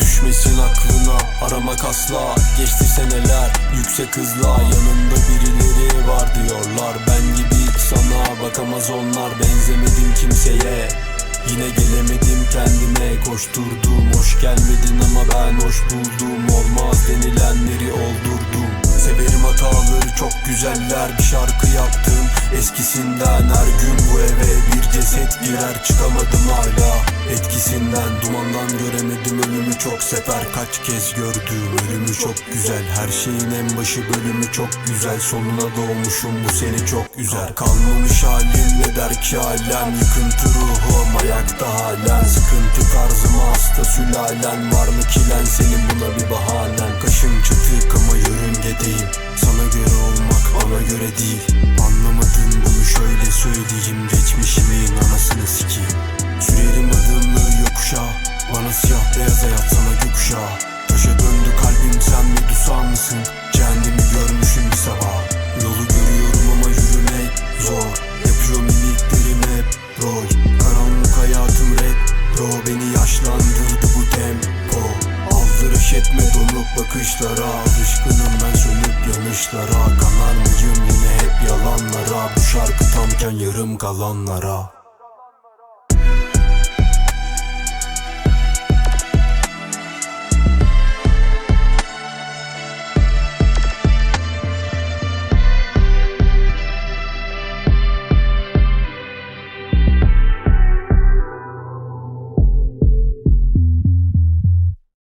Düşmesin aklına aramak asla. Geçti seneler yüksek hızla. Yanında birileri var diyorlar. Ben gibi hiç sana bakamaz onlar. Benzemedim kimseye. Yine gelemedim kendime. Koşturdum Hoş gelmedin ama ben hoş buldum. Olmaz denilenleri oldurdum. Severim hataları çok güzeller. Bir şarkı yaptım eskisinden Her gün bu eve bir ceset girer Çıkamadım hala. Etkisinden Dumandan göremedim ölümü çok sefer. Kaç kez gördüm ölümü çok güzel. Her şeyin en başı bölümü çok güzel. Sonuna doğmuşum bu seni çok üzer. Kalmamış halim ne der ki alem Yıkıntı ruhum ayakta halen. Sıkıntı tarzıma hasta sülalen. Var mı kilen senin buna bir bahanen Kaşım çatık ama yörüngedeyim. Sana göre olmak bana göre değil söyleyeyim Geçmişimin anasını sikeyim. Sürerim adımları yokuşa Bana siyah beyaz hayat sana gökkuşağı. Taşa döndü kalbim sen medusa mısın? Cehennemi görmüşüm bir sabah. Yolu görüyorum ama yürümek zor. Yapıyor mimiklerim hep rol. Karanlık hayatım retro. Beni yaşlandırdı bu tempo. Aldırış etme donuk bakışlara. Alışkınım ben sönüp yanışlara. Kanar mıyım yine hep yalanlara. Bu şarkı tamken yarım kalanlara